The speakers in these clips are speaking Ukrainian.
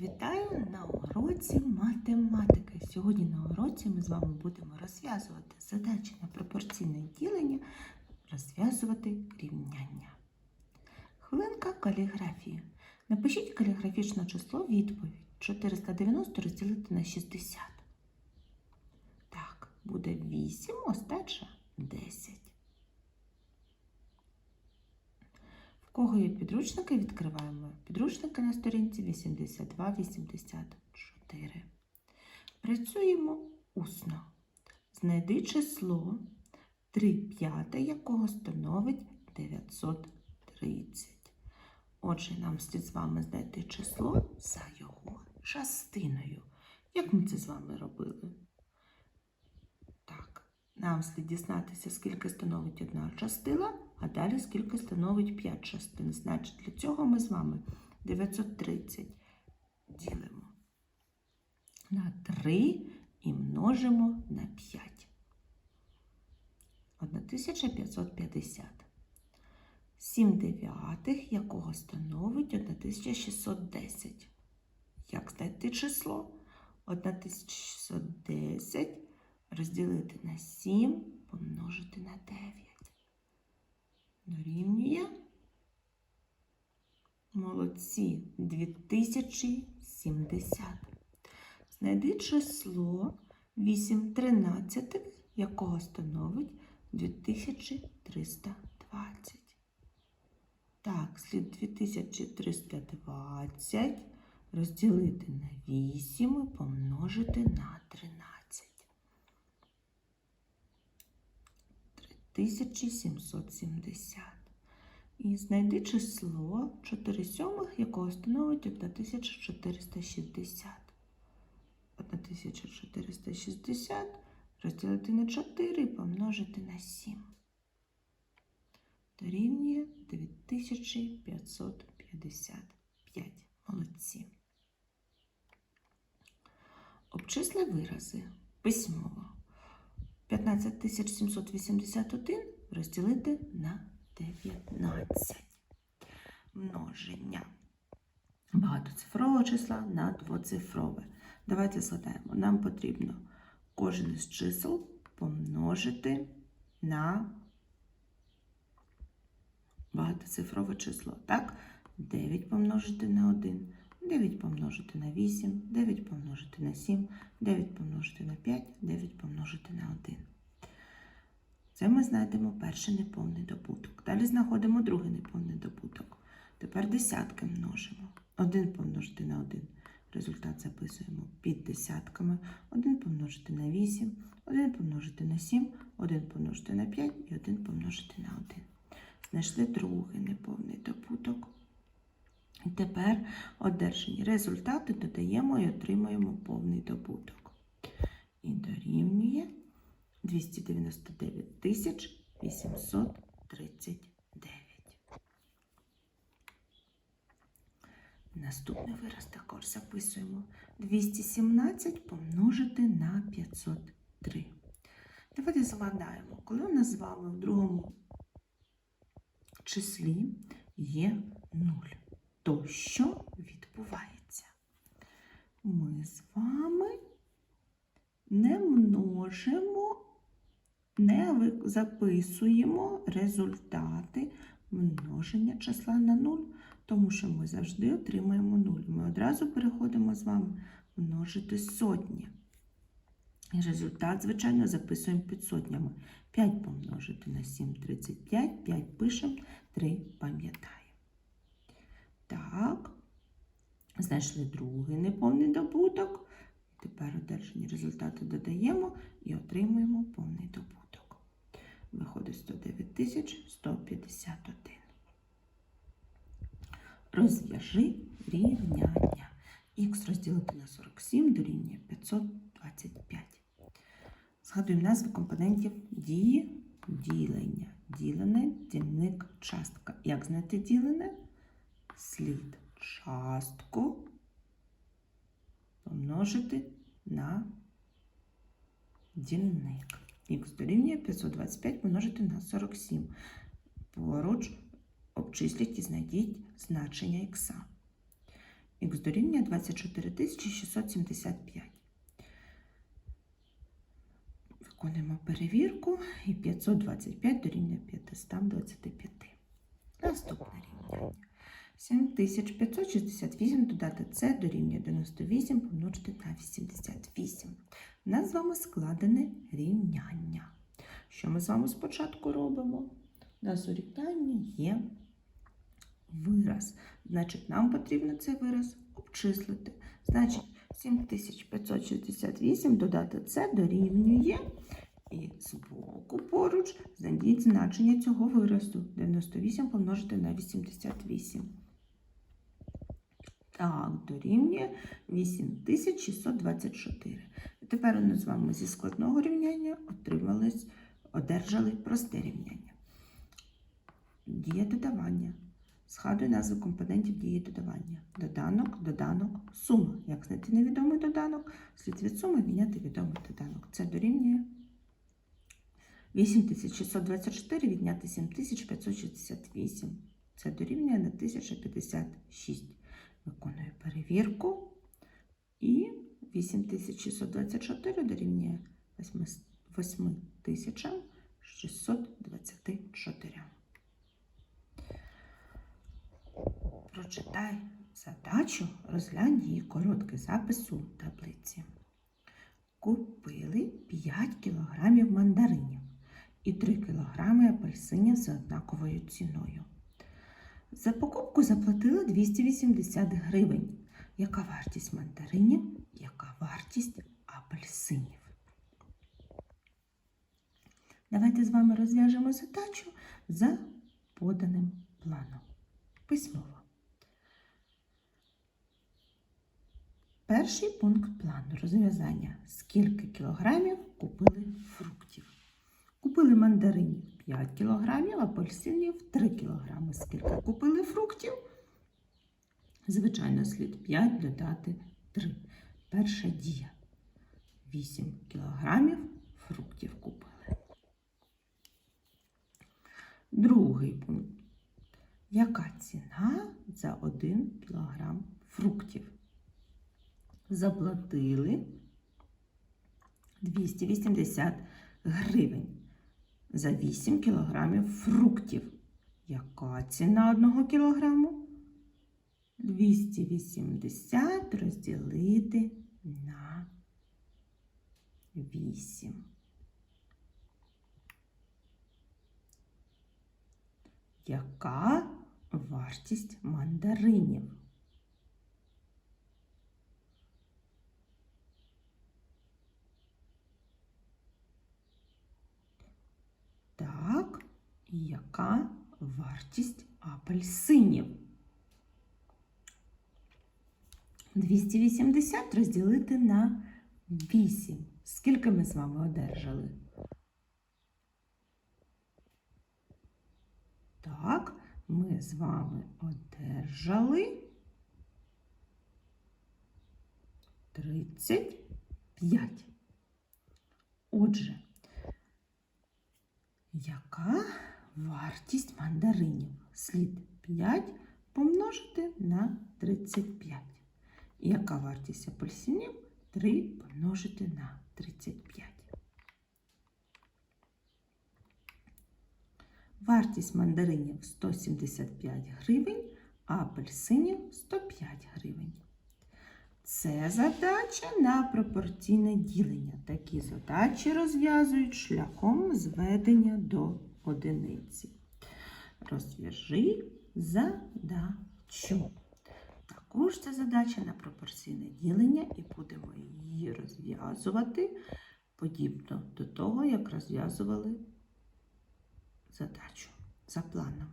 Вітаю на уроці математики. Сьогодні на уроці ми з вами будемо розв'язувати задачі на пропорційне ділення, розв'язувати рівняння. Хвилинка каліграфії. Напишіть каліграфічне число відповідь. 490 розділити на 60. Так, буде 8, остача 10. В кого є підручники, відкриваємо підручники на сторінці 82-84. Працюємо усно. Знайди число 3 п'яте, якого становить 930. Отже, нам слід з вами знайти число за його частиною. Як ми це з вами робили? Так, нам слід дізнатися, скільки становить одна частина, а далі скільки становить 5 частин. Значить, для цього ми з вами 930 ділимо на 3 і множимо на 5. 1550. 7 дев'ятих, якого становить 1610. Як знайти число? 1610 розділити на 7 помножити на 9. Дорівнює. Молодці 2070. Знайди число 8 тринадцятих, якого становить 2320. Так, слід 2320 розділити на 8 і помножити на 13. 3770. І знайди число 4 сьомих, якого становить 1460. 1460 розділити на 4 і помножити на 7. Дорівнює 9555. Молодці. Обчисли вирази письмово. 15781 розділити на 19. Множення багатоцифрового числа на двоцифрове. Давайте згадаємо, нам потрібно кожен із чисел помножити на багатоцифрове число. Так, 9 помножити на 1, 9 помножити на 8, 9 помножити на 7, 9 помножити на 5, 9 помножити на 1. Це ми знайдемо перший неповний добуток. Далі знаходимо другий неповний добуток. Тепер десятки множимо. 1 помножити на 1. Результат записуємо під десятками. 1 помножити на 8, 1 помножити на 7, 1 помножити на 5 і 1 помножити на 1. Знайшли другий неповний добуток. Тепер одержані результати додаємо і отримаємо повний добуток. І дорівнює 299 839. Наступний вираз також записуємо 217 помножити на 503. Давайте згадаємо, коли у нас з вами в другому числі є 0, то що відбувається? Ми з вами не множимо, не записуємо результати множення числа на 0, тому що ми завжди отримаємо 0. Ми одразу переходимо з вами множити сотні. І результат, звичайно, записуємо під сотнями. 5 помножити на 7 35, 5 пишемо, 3 пам'ятаємо. Так, знайшли другий неповний добуток. Tепер одержані результати додаємо і отримуємо повний добуток. Виходить 109 151. Розв'яжи рівняння. Х розділити на 47 дорівнює 525. Згадуємо назви компонентів дії, ділення. Ділене, дільник, частка. Як знайти ділене? Слід частку помножити на дільник. Х дорівнює 525 помножити на 47. Поруч обчисліть і знайдіть значення х. х дорівнює 24 675. Виконуємо перевірку і 525 дорівнює 525. Наступне рівняння. 7568 додати С дорівнює 98 помножити на 88. У нас з вами складене рівняння. Що ми з вами спочатку робимо? У нас у рівнянні є вираз. Значить, нам потрібно цей вираз обчислити. Значить, 7568 додати С дорівнює. І збоку поруч знайдіть значення цього виразу. 98 помножити на 88. Так, дорівнює 8624. Тепер нас з вами зі складного рівняння одержали просте рівняння. Дія додавання. Згадуй назви компонентів дії додавання. Доданок, доданок, сума. Як знайти невідомий доданок, слід від суми відняти відомий доданок. Це дорівнює 8624 відняти 7568. Це дорівнює на 1056. Виконую перевірку. І 8624 дорівнює 8624. Прочитай задачу, розглянь її короткий запис у таблиці. Купили 5 кілограмів мандаринів і 3 кілограми апельсинів за однаковою ціною. За покупку заплатили 280 гривень. Яка вартість мандаринів? Яка вартість апельсинів? Давайте з вами розв'яжемо задачу за поданим планом. Письмово. Перший пункт плану розв'язання. Скільки кілограмів купили фруктів? Купили мандаринів 5 кілограмів, апельсинів 3 кілограми. Скільки купили фруктів? Звичайно, слід 5 додати 3. Перша дія. 8 кілограмів фруктів купили. Другий пункт. Яка ціна за 1 кілограм фруктів? Заплатили 280 гривень за 8 кілограмів фруктів. Яка ціна 1 кілограму? 280 розділити на 8. Яка вартість мандаринів? Так, і яка вартість апельсинів? 280 розділити на 8. Скільки ми з вами одержали? Так, ми з вами одержали 35. Отже, яка вартість мандаринів? Слід 5 помножити на 35. І яка вартість апельсинів? 3 помножити на 35. Вартість мандаринів 175 гривень, а апельсинів 105 гривень. Це задача на пропорційне ділення. Такі задачі розв'язують шляхом зведення до одиниці. Розв'яжи задачу. Також це задача на пропорційне ділення, і будемо її розв'язувати подібно до того, як розв'язували задачу за планом.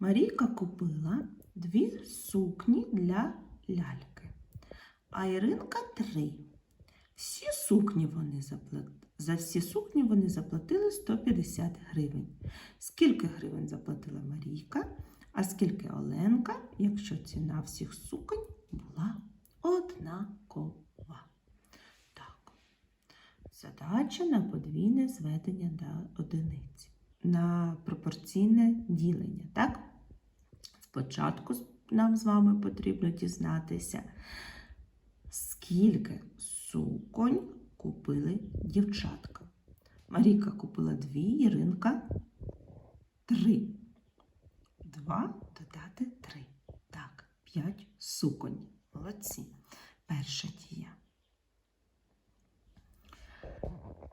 Марійка купила дві сукні для ляльки, а Іринка три. Всі сукні вони заплат... За всі сукні вони заплатили 150 гривень. Скільки гривень заплатила Марійка, а скільки Оленка, якщо ціна всіх суконь була однакова? Так. Задача на подвійне зведення до одиниці. На пропорційне ділення. Так? Спочатку нам з вами потрібно дізнатися, скільки суконь купили дівчатка. Марійка купила дві, Іринка три. Два додати три. Так, п'ять суконь. Молодці. Перша дія.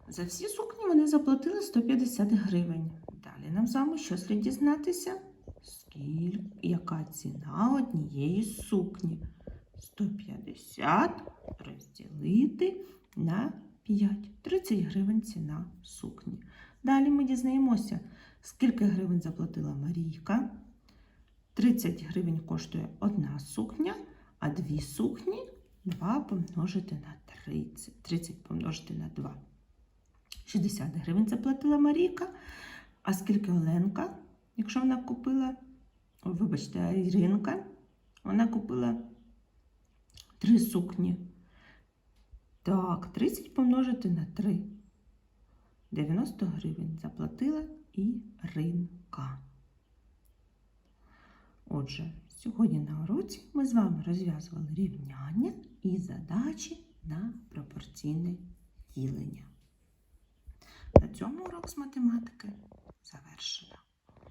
За всі сукні вони заплатили 150 гривень. Далі нам з вами що слід дізнатися? Скільки, яка ціна однієї сукні? 150 розділити на 5. 30 гривень ціна сукні. Далі ми дізнаємося, скільки гривень заплатила Марійка. 30 гривень коштує одна сукня, а дві сукні 2 помножити на 30. 30 помножити на 2. 60 гривень заплатила Марійка. А скільки Оленка, якщо вона купила, вибачте, Іринка, вона купила три сукні. Так, 30 помножити на 3. 90 гривень заплатила Іринка. Отже, сьогодні на уроці ми з вами розв'язували рівняння і задачі на пропорційне ділення. На цьому урок з математики завершено.